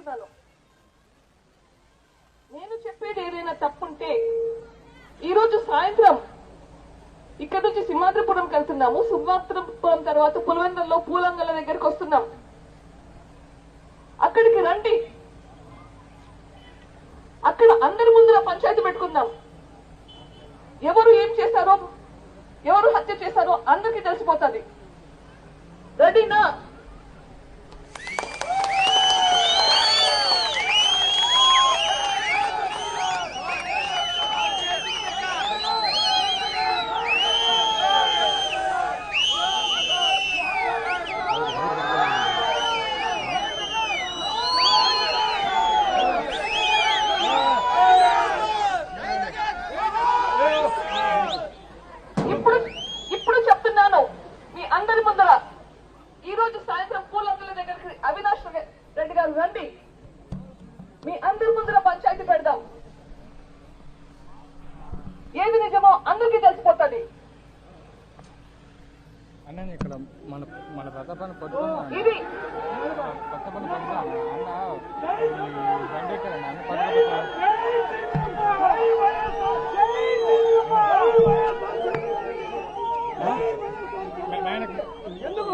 చేస్తున్నాను. నేను చెప్పేది ఏదైనా తప్పుంటే ఈరోజు సాయంత్రం ఇక్కడ నుంచి సింహాద్రపురం వెళ్తున్నాము. సింహాద్రపురం తర్వాత పులివెందుల్లో పూలంగల దగ్గరికి వస్తున్నాం. అక్కడికి రండి. అక్కడ అందరి ముందర పంచాయతీ పెట్టుకుందాం. ఎవరు ఏం చేశారో ఎవరు హత్య చేశారో అందరికీ తెలిసిపోతుంది. రెడీనా మీ అందరి ముందర పంచాయతీ పెడదాం ఏది నిజమో అందరికీ తెలిసిపోతుంది ఇక్కడ మన మన ఎందుకు